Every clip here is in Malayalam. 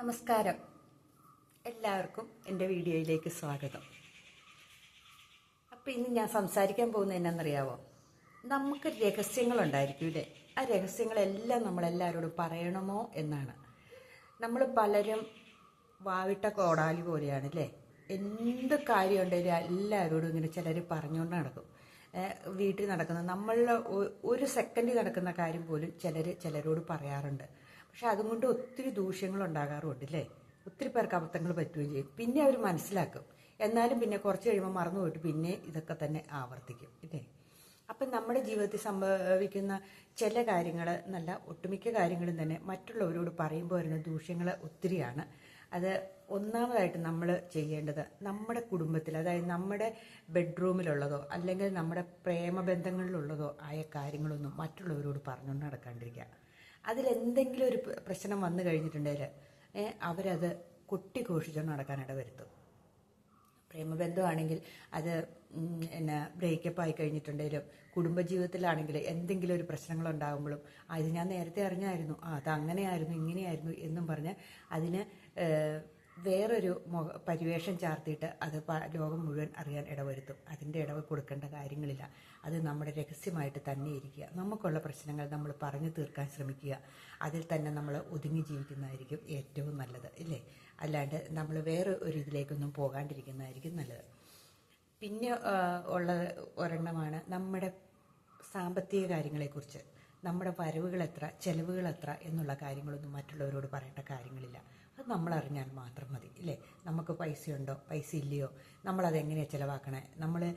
നമസ്കാരം. എല്ലാവർക്കും എന്റെ വീഡിയോയിലേക്ക് സ്വാഗതം. അപ്പോൾ ഇന്ന് ഞാൻ സംസാരിക്കാൻ പോകുന്നത് എന്നാണെന്നറിയാവോ നമുക്ക് രഹസ്യങ്ങളുണ്ടായിരിക്കും ആ രഹസ്യങ്ങളെല്ലാം നമ്മളെല്ലാവരോടും പറയണമോ എന്നാണ്. നമ്മൾ പലരും വാവിട്ട കോടാലി പോലെയാണ് അല്ലേ എന്ത് കാര്യമുണ്ടെങ്കിലും എല്ലാവരോടും ഇങ്ങനെ ചിലർ പറഞ്ഞുകൊണ്ട് നടക്കും. വീട്ടിൽ നടക്കുന്ന നമ്മളുടെ ഒരു സെക്കൻഡിൽ നടക്കുന്ന കാര്യം പോലും ചിലർ ചിലരോട് പറയാറുണ്ട്. പക്ഷെ അതുകൊണ്ട് ഒത്തിരി ദൂഷ്യങ്ങൾ ഉണ്ടാകാറുമുണ്ട് അല്ലേ ഒത്തിരി പേർക്ക് അബദ്ധങ്ങൾ പറ്റുകയും ചെയ്യും. പിന്നെ അവർ മനസ്സിലാക്കും. എന്നാലും പിന്നെ കുറച്ച് കഴിയുമ്പോൾ മറന്നു പോയിട്ട് പിന്നെ ഇതൊക്കെ തന്നെ ആവർത്തിക്കും ഇല്ലേ? അപ്പം നമ്മുടെ ജീവിതത്തിൽ സംഭവിക്കുന്ന ചില കാര്യങ്ങൾ നല്ല ഒട്ടുമിക്ക കാര്യങ്ങളും തന്നെ മറ്റുള്ളവരോട് പറയുമ്പോൾ വരുന്ന ദൂഷ്യങ്ങൾ ഒത്തിരിയാണ്. അത് ഒന്നാമതായിട്ട് നമ്മൾ ചെയ്യേണ്ടത് നമ്മുടെ കുടുംബത്തിൽ അതായത് നമ്മുടെ ബെഡ്റൂമിലുള്ളതോ അല്ലെങ്കിൽ നമ്മുടെ പ്രേമബന്ധങ്ങളിലുള്ളതോ ആയ കാര്യങ്ങളൊന്നും മറ്റുള്ളവരോട് പറഞ്ഞുകൊണ്ട് നടക്കാണ്ടിരിക്കുക. അതിലെന്തെങ്കിലും ഒരു പ്രശ്നം വന്നു കഴിഞ്ഞിട്ടുണ്ടെങ്കിൽ അവരത് കൊട്ടിഘോഷിച്ചുകൊണ്ട് നടക്കാനിട വരുത്തും. പ്രേമബന്ധമാണെങ്കിൽ അത് എന്നാ ബ്രേക്കപ്പ് ആയി കഴിഞ്ഞിട്ടുണ്ടെങ്കിലും കുടുംബജീവിതത്തിലാണെങ്കിൽ എന്തെങ്കിലും ഒരു പ്രശ്നങ്ങൾ ആ ഇത് ഞാൻ നേരത്തെ അറിഞ്ഞായിരുന്നു ആ അത് അങ്ങനെയായിരുന്നു ഇങ്ങനെയായിരുന്നു എന്നും പറഞ്ഞ് അതിന് വേറൊരു മുഖ പരിവേഷം ചാർത്തിയിട്ട് അത് ലോകം മുഴുവൻ അറിയാൻ ഇടവരുത്തും. അതിന്റെ ഇടവ് കൊടുക്കേണ്ട കാര്യങ്ങളില്ല. അത് നമ്മുടെ രഹസ്യമായിട്ട് തന്നെ ഇരിക്കുക. നമുക്കുള്ള പ്രശ്നങ്ങൾ നമ്മൾ പറഞ്ഞു തീർക്കാൻ ശ്രമിക്കുക. അതിൽ തന്നെ നമ്മൾ ഒതുങ്ങി ജീവിക്കുന്നതായിരിക്കും ഏറ്റവും നല്ലത് ഇല്ലേ? അല്ലാണ്ട് നമ്മൾ വേറെ ഒരു ഇതിലേക്കൊന്നും പോകാണ്ടിരിക്കുന്നതായിരിക്കും നല്ലത്. പിന്നെ ഉള്ള ഒരെണ്ണമാണ് നമ്മുടെ സാമ്പത്തിക കാര്യങ്ങളെക്കുറിച്ച്. നമ്മുടെ വരവുകൾ എത്ര ചെലവുകൾ എത്ര എന്നുള്ള കാര്യങ്ങളൊന്നും മറ്റുള്ളവരോട് പറയേണ്ട കാര്യങ്ങളില്ല. അത് നമ്മൾ അറിഞ്ഞാൽ മാത്രം മതി ഇല്ലേ? നമുക്ക് പൈസയുണ്ടോ? പൈസ ഇല്ലയോ? നമ്മളതെങ്ങനെയാണ് ചിലവാക്കണേ? നമ്മൾ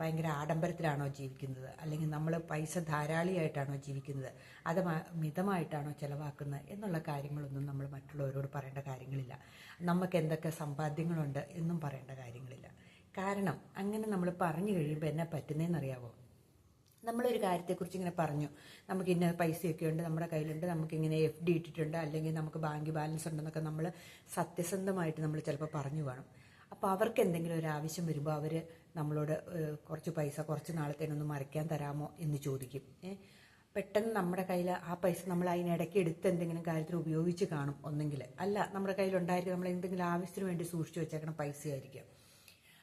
ഭയങ്കര ആഡംബരത്തിലാണോ ജീവിക്കുന്നത്? അല്ലെങ്കിൽ നമ്മൾ പൈസ ധാരാളിയായിട്ടാണോ ജീവിക്കുന്നത്? അത് മിതമായിട്ടാണോ ചിലവാക്കുന്നത്? എന്നുള്ള കാര്യങ്ങളൊന്നും നമ്മൾ മറ്റുള്ളവരോട് പറയേണ്ട കാര്യങ്ങളില്ല. നമുക്ക് എന്തൊക്കെ സമ്പാദ്യങ്ങളുണ്ട് എന്നും പറയേണ്ട കാര്യങ്ങളില്ല. കാരണം അങ്ങനെ നമ്മൾ പറഞ്ഞു കഴിയുമ്പോൾ എന്നെ പറ്റുന്നതെന്നറിയാവോ നമ്മളൊരു കാര്യത്തെക്കുറിച്ച് ഇങ്ങനെ പറഞ്ഞു. നമുക്ക് ഇന്ന പൈസയൊക്കെ ഉണ്ട് നമ്മുടെ കയ്യിലുണ്ട് നമുക്കിങ്ങനെ എഫ് ഡി ഇട്ടിട്ടുണ്ട് അല്ലെങ്കിൽ നമുക്ക് ബാങ്ക് ബാലൻസ് ഉണ്ടെന്നൊക്കെ നമ്മൾ സത്യസന്ധമായിട്ട് നമ്മൾ ചിലപ്പോൾ പറഞ്ഞു വേണം അപ്പോൾ അവർക്ക് എന്തെങ്കിലും ഒരു ആവശ്യം വരുമ്പോൾ അവർ നമ്മളോട് കുറച്ച് പൈസ കുറച്ച് നാളത്തേനൊന്ന് മറിക്കാൻ തരാമോ എന്ന് ചോദിക്കും. പെട്ടെന്ന് നമ്മുടെ കയ്യിൽ ആ പൈസ നമ്മൾ അതിനിടയ്ക്ക് എടുത്ത് എന്തെങ്കിലും കാര്യത്തിൽ ഉപയോഗിച്ച് കാണും ഒന്നെങ്കിൽ അല്ല നമ്മുടെ കയ്യിലുണ്ടായിരിക്കും നമ്മൾ എന്തെങ്കിലും ആവശ്യത്തിന് വേണ്ടി സൂക്ഷിച്ചു വെച്ചേക്കണ പൈസയായിരിക്കും.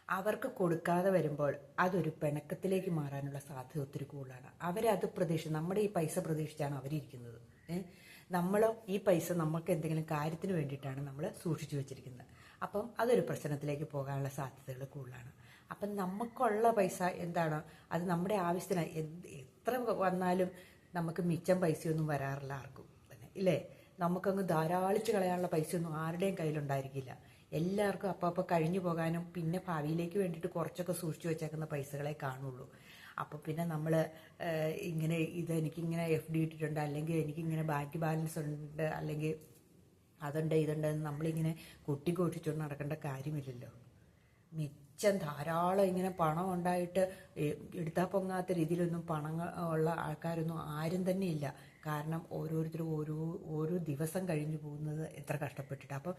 അവർക്ക് കൊടുക്കാതെ വരുമ്പോൾ അതൊരു പിണക്കത്തിലേക്ക് മാറാനുള്ള സാധ്യത ഒത്തിരി കൂടുതലാണ്. അവരത് പ്രതീക്ഷിച്ച് നമ്മുടെ ഈ പൈസ പ്രതീക്ഷിച്ചാണ് അവരിയ്ക്കുന്നത് നമ്മളോ ഈ പൈസ നമുക്ക് എന്തെങ്കിലും കാര്യത്തിന് വേണ്ടിയിട്ടാണ് നമ്മൾ സൂക്ഷിച്ചു വെച്ചിരിക്കുന്നത്. അപ്പം അതൊരു പ്രശ്നത്തിലേക്ക് പോകാനുള്ള സാധ്യതകൾ കൂടുതലാണ്. അപ്പം നമുക്കുള്ള പൈസ എന്താണ് അത് നമ്മുടെ ആവശ്യത്തിന് എത്ര വന്നാലും നമുക്ക് മിച്ചം പൈസയൊന്നും വരാറില്ല ആർക്കും. ഇല്ലേ? നമുക്കങ്ങ് ധാരാളിച്ച് കളയാനുള്ള പൈസയൊന്നും ആരുടെയും കയ്യിലുണ്ടായിരിക്കില്ല. എല്ലാവർക്കും അപ്പം അപ്പം കഴിഞ്ഞു പോകാനും പിന്നെ ഭാവിയിലേക്ക് വേണ്ടിയിട്ട് കുറച്ചൊക്കെ സൂക്ഷിച്ചു വെച്ചേക്കുന്ന പൈസകളെ കാണുള്ളൂ. അപ്പോൾ പിന്നെ നമ്മൾ ഇങ്ങനെ ഇത് എനിക്കിങ്ങനെ എഫ് ഡി ഇട്ടിട്ടുണ്ട് അല്ലെങ്കിൽ എനിക്കിങ്ങനെ ബാങ്ക് ബാലൻസ് ഉണ്ട് അല്ലെങ്കിൽ അതുണ്ട് ഇതുണ്ട് നമ്മളിങ്ങനെ കൊട്ടിഘോഷിച്ചുകൊണ്ട് നടക്കേണ്ട കാര്യമില്ലല്ലോ. മിച്ചം ധാരാളം ഇങ്ങനെ പണം ഉണ്ടായിട്ട് എടുത്താൽ പൊങ്ങാത്ത രീതിയിലൊന്നും പണം ഉള്ള ആൾക്കാരൊന്നും ആരും തന്നെ ഇല്ല. കാരണം ഓരോരുത്തരും ഓരോ ഓരോ ദിവസം കഴിഞ്ഞു പോകുന്നത് എത്ര കഷ്ടപ്പെട്ടിട്ട്. അപ്പം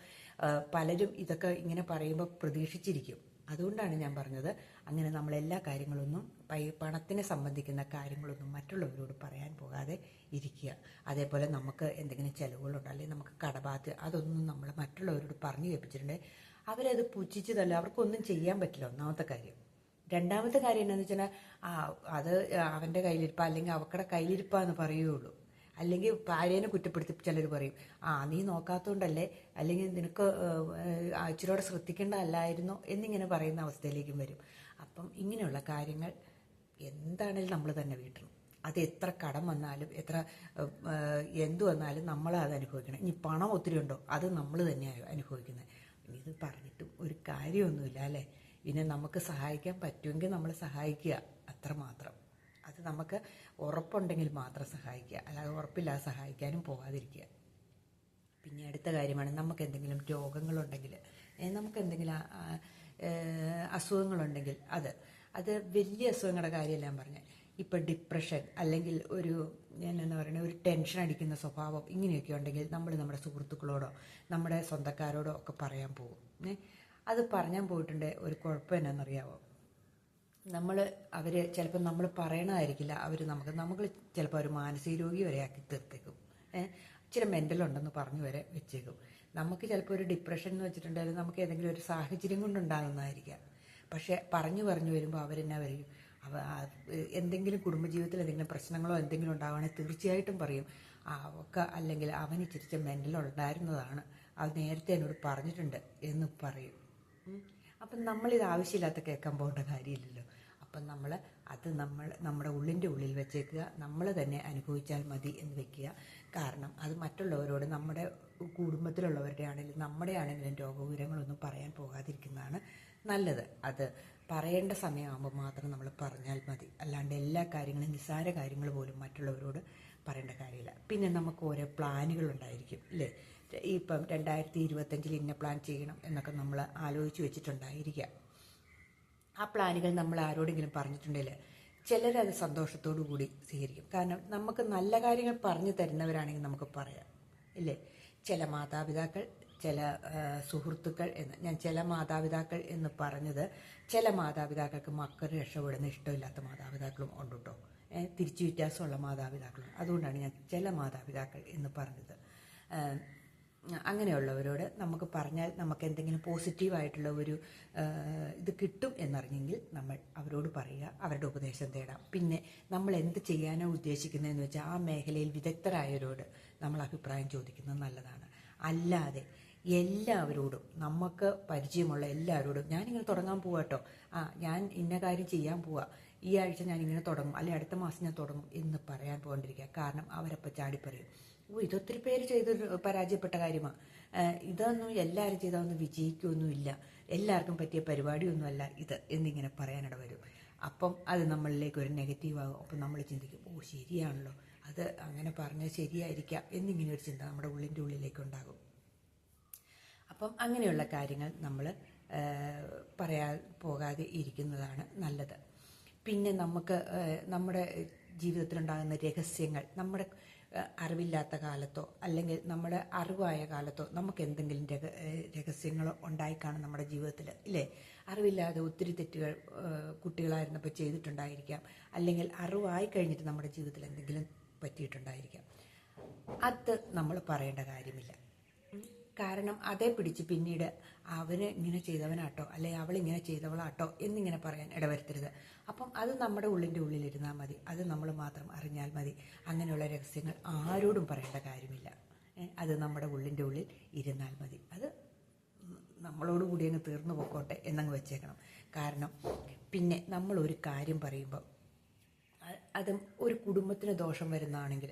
പലരും ഇതൊക്കെ ഇങ്ങനെ പറയുമ്പോൾ പ്രതീക്ഷിച്ചിരിക്കും. അതുകൊണ്ടാണ് ഞാൻ പറഞ്ഞത് അങ്ങനെ നമ്മൾ എല്ലാ കാര്യങ്ങളൊന്നും പൈ പണത്തിനെ സംബന്ധിക്കുന്ന കാര്യങ്ങളൊന്നും മറ്റുള്ളവരോട് പറയാൻ പോകാതെ ഇരിക്കുക. അതേപോലെ നമുക്ക് എന്തെങ്കിലും ചിലവുകളുണ്ടോ അല്ലെങ്കിൽ നമുക്ക് കടബാധ്യത അതൊന്നും നമ്മൾ മറ്റുള്ളവരോട് പറഞ്ഞു കേൾപ്പിച്ചിട്ടുണ്ടെങ്കിൽ അവരത് പുച്ഛിച്ച് തല്ല അവർക്കൊന്നും ചെയ്യാൻ പറ്റില്ല ഒന്നാമത്തെ കാര്യം. രണ്ടാമത്തെ കാര്യം എന്താണെന്ന് വെച്ചാൽ ആ അത് അവന്റെ കയ്യിലിരിപ്പ അല്ലെങ്കിൽ അവക്കടെ കയ്യിലിരിപ്പാന്ന് പറയുള്ളൂ. അല്ലെങ്കിൽ ഭാര്യേനെ കുറ്റപ്പെടുത്തി ചിലർ പറയും ആ നീ നോക്കാത്തതുകൊണ്ടല്ലേ അല്ലെങ്കിൽ നിനക്ക് ഇച്ചിരിയോടെ ശ്രദ്ധിക്കേണ്ട അല്ലായിരുന്നു എന്നിങ്ങനെ പറയുന്ന അവസ്ഥയിലേക്കും വരും. അപ്പം ഇങ്ങനെയുള്ള കാര്യങ്ങൾ എന്താണേലും നമ്മൾ തന്നെ വീട്ടണം. അത് എത്ര കടം വന്നാലും എത്ര എന്തു വന്നാലും നമ്മൾ അത് അനുഭവിക്കണം. ഇനി പണം ഒത്തിരി ഉണ്ടോ? അത് നമ്മൾ തന്നെയാണ് അനുഭവിക്കുന്നത്. ഇത് പറഞ്ഞിട്ടും ഒരു കാര്യമൊന്നുമില്ല അല്ലേ? പിന്നെ നമുക്ക് സഹായിക്കാൻ പറ്റുമെങ്കിൽ നമ്മൾ സഹായിക്കുക അത്രമാത്രം അത് നമുക്ക് ഉറപ്പുണ്ടെങ്കിൽ മാത്രം സഹായിക്കുക. അല്ലാതെ ഉറപ്പില്ലാതെ സഹായിക്കാനും പോകാതിരിക്കുക പിന്നെ അടുത്ത കാര്യമാണ് നമുക്ക് എന്തെങ്കിലും രോഗങ്ങളുണ്ടെങ്കിൽ നമുക്ക് എന്തെങ്കിലും അസുഖങ്ങളുണ്ടെങ്കിൽ അത്. അത് വലിയ അസുഖങ്ങളുടെ കാര്യമല്ല ഞാൻ പറഞ്ഞത്. ഇപ്പം ഡിപ്രഷൻ അല്ലെങ്കിൽ ഒരു എന്താ പറയുന്നത് ഒരു ടെൻഷൻ അടിക്കുന്ന സ്വഭാവം ഇങ്ങനെയൊക്കെ ഉണ്ടെങ്കിൽ നമ്മൾ നമ്മുടെ സുഹൃത്തുക്കളോടോ നമ്മുടെ സ്വന്തക്കാരോടോ ഒക്കെ പറയാൻ പോകും. അത് പറഞ്ഞാൻ പോയിട്ടുണ്ട് ഒരു കുഴപ്പം എന്നാണെന്നറിയാവോ നമ്മൾ അവർ ചിലപ്പോൾ നമ്മൾ പറയണതായിരിക്കില്ല അവർ നമുക്ക് നമ്മൾ ചിലപ്പോൾ ഒരു മാനസിക രോഗി വരെ ആക്കി തീർത്തേക്കും. ഇച്ചിരി മെന്റലുണ്ടെന്ന് പറഞ്ഞു വരെ വെച്ചേക്കും. നമുക്ക് ചിലപ്പോൾ ഒരു ഡിപ്രഷൻ എന്ന് വെച്ചിട്ടുണ്ടെങ്കിൽ നമുക്ക് ഏതെങ്കിലും ഒരു സാഹചര്യം കൊണ്ടുണ്ടാകുന്നതായിരിക്കാം. പക്ഷേ പറഞ്ഞു പറഞ്ഞു വരുമ്പോൾ അവരെന്നാ പറയും? എന്തെങ്കിലും കുടുംബജീവിതത്തിൽ എന്തെങ്കിലും പ്രശ്നങ്ങളോ എന്തെങ്കിലും ഉണ്ടാവുകയാണെങ്കിൽ തീർച്ചയായിട്ടും പറയും. "ആ, അവക്ക് അല്ലെങ്കിൽ അവന് ഇച്ചിരിച്ച മെന്റൽ ഉണ്ടായിരുന്നതാണ്. അത് നേരത്തെ എന്നോട് പറഞ്ഞിട്ടുണ്ട് എന്ന് പറയും. അപ്പം നമ്മളിത് ആവശ്യമില്ലാത്ത കേൾക്കാൻ പോകേണ്ട കാര്യമില്ലല്ലോ. അപ്പം നമ്മൾ അത് നമ്മൾ നമ്മുടെ ഉള്ളിന്റെ ഉള്ളിൽ വെച്ചേക്കുക. നമ്മൾ തന്നെ അനുഭവിച്ചാൽ മതി എന്ന് വെക്കുക. കാരണം അത് മറ്റുള്ളവരോട് നമ്മുടെ കുടുംബത്തിലുള്ളവരുടെ ആണെങ്കിലും നമ്മുടെ ആണെങ്കിലും രോഗവിവരങ്ങളൊന്നും പറയാൻ പോകാതിരിക്കുന്നതാണ് നല്ലത്. അത് പറയേണ്ട സമയമാകുമ്പോൾ മാത്രം നമ്മൾ പറഞ്ഞാൽ മതി. അല്ലാണ്ട് എല്ലാ കാര്യങ്ങളും നിസ്സാര കാര്യങ്ങൾ പോലും മറ്റുള്ളവരോട് പറയേണ്ട കാര്യമില്ല. പിന്നെ നമുക്ക് ഓരോ പ്ലാനുകളുണ്ടായിരിക്കും അല്ലേ ഇപ്പം രണ്ടായിരത്തി ഇരുപത്തഞ്ചിൽ ഇന്ന പ്ലാൻ ചെയ്യണം എന്നൊക്കെ നമ്മൾ ആലോചിച്ച് വെച്ചിട്ടുണ്ടായിരിക്കാം. ആ പ്ലാനുകൾ നമ്മൾ ആരോടെങ്കിലും പറഞ്ഞിട്ടുണ്ടെങ്കിൽ ചിലരത് സന്തോഷത്തോടു കൂടി സ്വീകരിക്കും. കാരണം നമുക്ക് നല്ല കാര്യങ്ങൾ പറഞ്ഞു തരുന്നവരാണെങ്കിൽ നമുക്ക് പറയാം ഇല്ലേ? ചില മാതാപിതാക്കൾ ചില സുഹൃത്തുക്കൾ എന്ന് ഞാൻ ചില മാതാപിതാക്കൾ എന്ന് പറഞ്ഞത് ചില മാതാപിതാക്കൾക്ക് മക്കൾ രക്ഷപ്പെടുന്ന ഇഷ്ടമില്ലാത്ത മാതാപിതാക്കളും ഉണ്ട് കേട്ടോ തിരിച്ചു വ്യത്യാസമുള്ള മാതാപിതാക്കളും. അതുകൊണ്ടാണ് ഞാൻ ചില മാതാപിതാക്കൾ എന്ന് പറഞ്ഞത്. അങ്ങനെയുള്ളവരോട് നമുക്ക് പറഞ്ഞാൽ നമുക്ക് എന്തെങ്കിലും പോസിറ്റീവായിട്ടുള്ള ഒരു ഇത് കിട്ടും എന്നറിഞ്ഞെങ്കിൽ നമ്മൾ അവരോട് പറയുക അവരുടെ ഉപദേശം തേടാം. പിന്നെ നമ്മൾ എന്ത് ചെയ്യാനോ ഉദ്ദേശിക്കുന്നതെന്ന് വെച്ചാൽ ആ മേഖലയിൽ വിദഗ്ധരായവരോട് നമ്മൾ അഭിപ്രായം ചോദിക്കുന്നത് നല്ലതാണ്. അല്ലാതെ എല്ലാവരോടും നമുക്ക് പരിചയമുള്ള എല്ലാവരോടും ഞാനിങ്ങനെ തുടങ്ങാൻ പോവാ കേട്ടോ ആ ഞാൻ ഇന്ന കാര്യം ചെയ്യാൻ പോവാ. ഈ ആഴ്ച ഞാൻ ഇങ്ങനെ തുടങ്ങും അല്ലെങ്കിൽ അടുത്ത മാസം ഞാൻ തുടങ്ങും എന്ന് പറയാൻ പോകണ്ടിരിക്കുക കാരണം അവരപ്പോൾ ചാടിപ്പറയും ഓ ഇതൊത്തിരി പേര് ചെയ്ത് പരാജയപ്പെട്ട കാര്യമാണ് ഇതൊന്നും എല്ലാവരും ചെയ്താൽ വിജയിക്കുകയൊന്നുമില്ല എല്ലാവർക്കും പറ്റിയ പരിപാടിയൊന്നുമല്ല ഇത് എന്നിങ്ങനെ പറയാനിട വരും. അപ്പം അത് നമ്മളിലേക്ക് ഒരു നെഗറ്റീവ് ആകും അപ്പം നമ്മൾ ചിന്തിക്കും ഓ ശരിയാണല്ലോ. അത് അങ്ങനെ പറഞ്ഞാൽ ശരിയായിരിക്കാം എന്നിങ്ങനെ ഒരു ചിന്ത നമ്മുടെ ഉള്ളിന്റെ ഉള്ളിലേക്ക് ഉണ്ടാകും. അപ്പം അങ്ങനെയുള്ള കാര്യങ്ങൾ നമ്മൾ പറയാ പോകാതെ ഇരിക്കുന്നതാണ് നല്ലത്. പിന്നെ നമുക്ക് നമ്മുടെ ജീവിതത്തിലുണ്ടാകുന്ന രഹസ്യങ്ങൾ നമ്മുടെ അറിവില്ലാത്ത കാലത്തോ അല്ലെങ്കിൽ നമ്മുടെ അറിവായ കാലത്തോ നമുക്ക് എന്തെങ്കിലും രഹ രഹസ്യങ്ങൾ ഉണ്ടായിക്കാണും നമ്മുടെ ജീവിതത്തിൽ ഇല്ലേ? അറിവില്ലാതെ ഒത്തിരി തെറ്റുകൾ കുട്ടികളായിരുന്നപ്പോൾ ചെയ്തിട്ടുണ്ടായിരിക്കാം. അല്ലെങ്കിൽ അറിവായി കഴിഞ്ഞിട്ട് നമ്മുടെ ജീവിതത്തിൽ എന്തെങ്കിലും പറ്റിയിട്ടുണ്ടായിരിക്കാം. അത് നമ്മൾ പറയേണ്ട കാര്യമില്ല. കാരണം അതേ പിടിച്ച് പിന്നീട് അവന് ഇങ്ങനെ ചെയ്തവനാട്ടോ അല്ലെ അവൾ ഇങ്ങനെ ചെയ്തവളാട്ടോ എന്നിങ്ങനെ പറയാൻ ഇടവരുത്തരുത്. അപ്പം അത് നമ്മുടെ ഉള്ളിന്റെ ഉള്ളിലിരുന്നാൽ മതി. അത് നമ്മൾ മാത്രം അറിഞ്ഞാൽ മതി. അങ്ങനെയുള്ള രഹസ്യങ്ങൾ ആരോടും പറയേണ്ട കാര്യമില്ല. അത് നമ്മുടെ ഉള്ളിന്റെ ഉള്ളിൽ ഇരുന്നാൽ മതി. അത് നമ്മളോട് കൂടി അങ്ങ് തീർന്നു പോക്കോട്ടെ എന്നങ്ങ് വെച്ചേക്കണം. കാരണം പിന്നെ നമ്മൾ ഒരു കാര്യം പറയുമ്പോൾ അതും ഒരു കുടുംബത്തിന് ദോഷം വരുന്നതാണെങ്കിൽ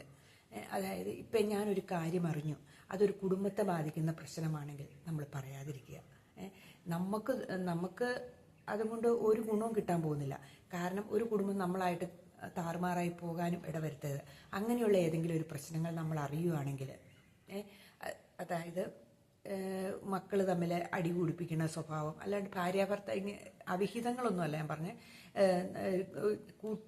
അതായത് ഇപ്പം ഞാനൊരു കാര്യം അറിഞ്ഞു. അതൊരു കുടുംബത്തെ ബാധിക്കുന്ന പ്രശ്നമാണെങ്കിൽ നമ്മൾ പറയാതിരിക്കുക. നമുക്ക് നമുക്ക് അതുകൊണ്ട് ഒരു ഗുണവും കിട്ടാൻ പോകുന്നില്ല. കാരണം ഒരു കുടുംബം നമ്മളായിട്ട് താറുമാറായി പോകാനും ഇടവരുത്തരുത്. അങ്ങനെയുള്ള ഏതെങ്കിലും ഒരു പ്രശ്നങ്ങൾ നമ്മൾ അറിയുകയാണെങ്കിൽ അതായത് മക്കൾ തമ്മിൽ അടി കൂടിപ്പിക്കുന്ന സ്വഭാവം. അല്ലാണ്ട് ഭാര്യ ഭർത്ത അവിഹിതങ്ങളൊന്നുമല്ല ഞാൻ പറഞ്ഞ.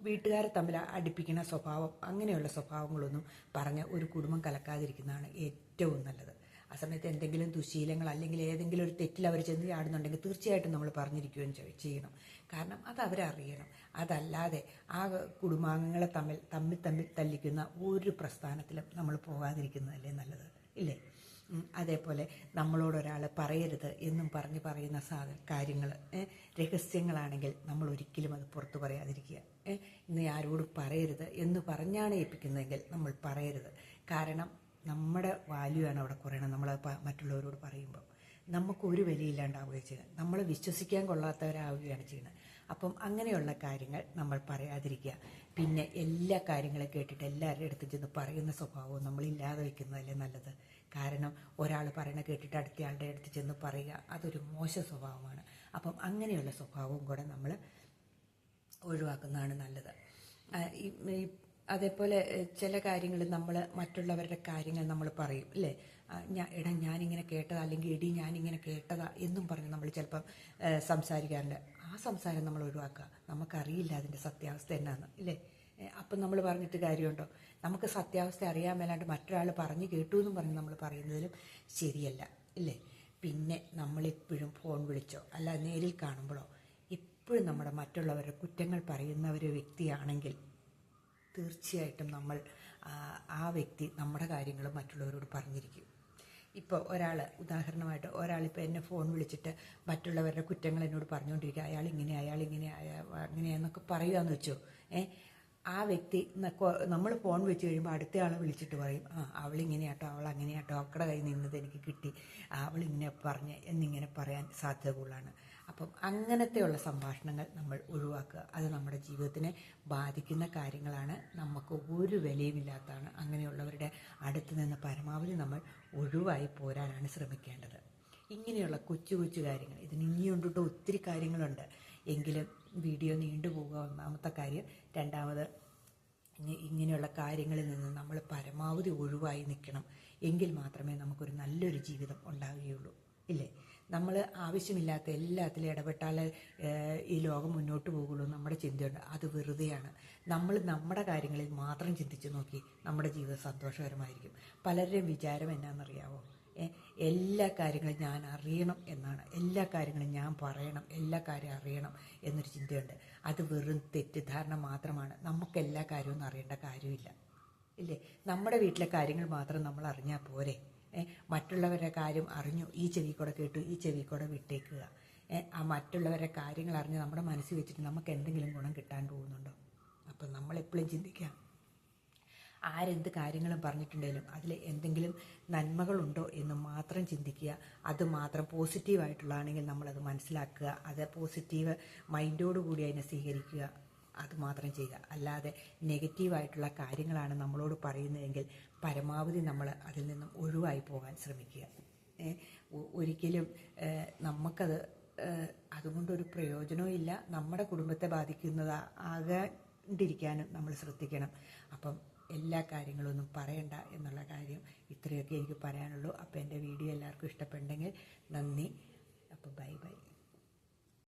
വീട്ടുകാരെ തമ്മിൽ അടുപ്പിക്കുന്ന സ്വഭാവം അങ്ങനെയുള്ള സ്വഭാവങ്ങളൊന്നും പറഞ്ഞ് ഒരു കുടുംബം കലക്കാതിരിക്കുന്നതാണ് ഏറ്റവും നല്ലത്. ആ സമയത്ത് എന്തെങ്കിലും ദുശീലങ്ങൾ അല്ലെങ്കിൽ ഏതെങ്കിലും ഒരു തെറ്റിൽ അവർ ചെന്ന് ചാടുന്നുണ്ടെങ്കിൽ തീർച്ചയായിട്ടും നമ്മൾ പറഞ്ഞിരിക്കുകയും ചെയ്- ചെയ്യണം. കാരണം അത് അവരറിയണം അതല്ലാതെ ആ കുടുംബാംഗങ്ങളെ തമ്മിൽ തമ്മിൽ തമ്മിൽ തല്ലിക്കുന്ന ഒരു പ്രസ്ഥാനത്തിലും നമ്മൾ പോകാതിരിക്കുന്നതല്ലേ നല്ലത്? ഇല്ലേ? അതേപോലെ നമ്മളോട് ഒരാൾ പറയരുത് എന്നും പറഞ്ഞ് പറയുന്ന സാധ കാര്യങ്ങൾ രഹസ്യങ്ങളാണെങ്കിൽ നമ്മൾ ഒരിക്കലും അത് പുറത്തു പറയാതിരിക്കുക. ഇന്ന് ആരോടും പറയരുത് എന്ന് പറഞ്ഞാണ് ഏൽപ്പിക്കുന്നതെങ്കിൽ നമ്മൾ പറയരുത്. കാരണം നമ്മുടെ വാല്യൂ ആണ് അവിടെ കുറയണം നമ്മൾ മറ്റുള്ളവരോട് പറയുമ്പോൾ നമുക്ക് ഒരു വിലയില്ലാണ്ടാവുകയും ചെയ്യുന്നത്. നമ്മൾ വിശ്വസിക്കാൻ കൊള്ളാത്തവരാവുകയാണ് ചെയ്യുന്നത്. അപ്പം അങ്ങനെയുള്ള കാര്യങ്ങൾ നമ്മൾ പറയാതിരിക്കുക. പിന്നെ എല്ലാ കാര്യങ്ങളും കേട്ടിട്ട് എല്ലാവരുടെ അടുത്ത് ചെന്ന് പറയുന്ന സ്വഭാവവും നമ്മൾ ഇല്ലാതെ വയ്ക്കുന്നതല്ലേ നല്ലത്? കാരണം ഒരാൾ പറയണ കേട്ടിട്ട് അടുത്തയാളുടെ അടുത്ത് ചെന്ന് പറയുക അതൊരു മോശ സ്വഭാവമാണ്. അപ്പം അങ്ങനെയുള്ള സ്വഭാവവും കൂടെ നമ്മൾ ഒഴിവാക്കുന്നതാണ് നല്ലത്. അതേപോലെ ചില കാര്യങ്ങൾ നമ്മൾ മറ്റുള്ളവരുടെ കാര്യങ്ങൾ നമ്മൾ പറയും അല്ലേ? ഞാൻ ഇട എടാ ഞാനിങ്ങനെ കേട്ടതാ അല്ലെങ്കിൽ എടി ഞാനിങ്ങനെ കേട്ടതാ എന്നും പറഞ്ഞ് നമ്മൾ ചിലപ്പം സംസാരിക്കാറുണ്ട്. ആ സംസാരം നമ്മൾ ഒഴിവാക്കുക. നമുക്കറിയില്ല അതിന്റെ സത്യാവസ്ഥ എന്നാന്ന് ഇല്ലേ അപ്പം നമ്മൾ പറഞ്ഞിട്ട് കാര്യമുണ്ടോ? നമുക്ക് സത്യാവസ്ഥ അറിയാൻ മേലാണ്ട് മറ്റൊരാൾ പറഞ്ഞു കേട്ടു എന്നും പറഞ്ഞ് നമ്മൾ പറയുന്നതിലും ശരിയല്ല ഇല്ലേ? പിന്നെ നമ്മളെപ്പോഴും ഫോൺ വിളിച്ചോ അല്ല നേരിൽ കാണുമ്പോഴോ എപ്പോഴും നമ്മുടെ മറ്റുള്ളവരുടെ കുറ്റങ്ങൾ പറയുന്ന ഒരു വ്യക്തിയാണെങ്കിൽ തീർച്ചയായിട്ടും നമ്മൾ ആ- വ്യക്തി നമ്മുടെ കാര്യങ്ങൾ മറ്റുള്ളവരോട് പറഞ്ഞിരിക്കും. ഇപ്പോൾ ഒരാൾ ഉദാഹരണമായിട്ട് ഒരാളിപ്പോൾ എന്നെ ഫോൺ വിളിച്ചിട്ട് മറ്റുള്ളവരുടെ കുറ്റങ്ങൾ എന്നോട് പറഞ്ഞുകൊണ്ടിരിക്കുക. അയാൾ ഇങ്ങനെ അയാൾ ഇങ്ങനെ അയാൾ അങ്ങനെയാന്നൊക്കെ പറയുകയെന്ന് വെച്ചോ ഏ? ആ വ്യക്തി നമ്മൾ ഫോൺ വെച്ച് കഴിയുമ്പോൾ അടുത്ത വിളിച്ചിട്ട് പറയും ആ അവളിങ്ങനെയാട്ടോ അവൾ അങ്ങനെയാട്ടോ അവക്കടെ കയ്യിൽ നിന്നത് എനിക്ക് കിട്ടി. അവളിങ്ങനെ പറഞ്ഞ് എന്നിങ്ങനെ പറയാൻ സാധ്യത കൂടുതലാണ്. അപ്പം അങ്ങനത്തെയുള്ള സംഭാഷണങ്ങൾ നമ്മൾ ഒഴിവാക്കുക. അത് നമ്മുടെ ജീവിതത്തിനെ ബാധിക്കുന്ന കാര്യങ്ങളാണ്. നമുക്ക് ഒരു വിലയുമില്ലാത്തതാണ് അങ്ങനെയുള്ളവരുടെ അടുത്ത് നിന്ന് പരമാവധി നമ്മൾ ഒഴിവായി പോരാനാണ് ശ്രമിക്കേണ്ടത്. ഇങ്ങനെയുള്ള കൊച്ചു കൊച്ചു കാര്യങ്ങൾ ഇതിന് ഇനിയുണ്ടിട്ട് ഒത്തിരി കാര്യങ്ങളുണ്ട്. എങ്കിലും വീഡിയോ നീണ്ടുപോകുക ഒന്നാമത്തെ കാര്യം. രണ്ടാമത് ഇങ്ങനെയുള്ള കാര്യങ്ങളിൽ നിന്ന് നമ്മൾ പരമാവധി ഒഴിവായി നിൽക്കണം. എങ്കിൽ മാത്രമേ നമുക്കൊരു നല്ലൊരു ജീവിതം ഉണ്ടാവുകയുള്ളൂ. ഇല്ലേ? നമ്മൾ ആവശ്യമില്ലാത്ത എല്ലാത്തിലും ഇടപെട്ടാൽ ഈ ലോകം മുന്നോട്ട് പോകുള്ളൂ നമ്മുടെ ചിന്തയുണ്ട്. അത് വെറുതെയാണ്. നമ്മൾ നമ്മുടെ കാര്യങ്ങളിൽ മാത്രം ചിന്തിച്ച് നോക്കി നമ്മുടെ ജീവിതം സന്തോഷകരമായിരിക്കും. പലരുടെയും വിചാരം എന്നാണെന്നറിയാവോ? എല്ലാ കാര്യങ്ങളും ഞാൻ അറിയണം എന്നാണ്. എല്ലാ കാര്യങ്ങളും ഞാൻ പറയണം. എല്ലാ കാര്യം അറിയണം എന്നൊരു ചിന്തയുണ്ട്. അത് വെറും തെറ്റിദ്ധാരണ മാത്രമാണ്. നമുക്ക് എല്ലാ കാര്യവും അറിയേണ്ട കാര്യമില്ല. ഇല്ലേ? നമ്മുടെ വീട്ടിലെ കാര്യങ്ങൾ മാത്രം നമ്മൾ അറിഞ്ഞാൽ പോരെ. മറ്റുള്ളവരുടെ കാര്യം അറിഞ്ഞു ഈ ചെവി കൂടെ കേട്ടു ഈ ചെവി കൂടെ വിട്ടേക്കുക. ആ മറ്റുള്ളവരുടെ കാര്യങ്ങൾ അറിഞ്ഞ് നമ്മുടെ മനസ്സിൽ വെച്ചിട്ട് നമുക്ക് എന്തെങ്കിലും ഗുണം കിട്ടാൻ പോകുന്നുണ്ടോ? അപ്പം നമ്മളെപ്പോഴും ചിന്തിക്കാം ആരെന്ത് കാര്യങ്ങളും പറഞ്ഞിട്ടുണ്ടെങ്കിലും അതിൽ എന്തെങ്കിലും നന്മകളുണ്ടോ എന്ന് മാത്രം ചിന്തിക്കുക. അത് മാത്രം പോസിറ്റീവായിട്ടുള്ളതാണെങ്കിൽ നമ്മളത് മനസ്സിലാക്കുക. അത് പോസിറ്റീവ് മൈൻഡോടുകൂടി അതിനെ സ്വീകരിക്കുക. അത് മാത്രം ചെയ്യുക. അല്ലാതെ നെഗറ്റീവായിട്ടുള്ള കാര്യങ്ങളാണ് നമ്മളോട് പറയുന്നതെങ്കിൽ പരമാവധി നമ്മൾ അതിൽ നിന്നും ഒഴിവായി പോകാൻ ശ്രമിക്കുക. ഒരിക്കലും നമുക്കത് അതുകൊണ്ടൊരു പ്രയോജനവും ഇല്ല. നമ്മുടെ കുടുംബത്തെ ബാധിക്കുന്നത് ആകാണ്ടിരിക്കാനും നമ്മൾ ശ്രദ്ധിക്കണം. അപ്പം എല്ലാ കാര്യങ്ങളൊന്നും പറയണ്ട എന്നുള്ള കാര്യം ഇത്രയൊക്കെ എനിക്ക് പറയാനുള്ളൂ. അപ്പോൾ എന്റെ വീഡിയോ എല്ലാവർക്കും ഇഷ്ടപ്പെട്ടെങ്കിൽ നന്ദി. അപ്പോൾ ബൈ.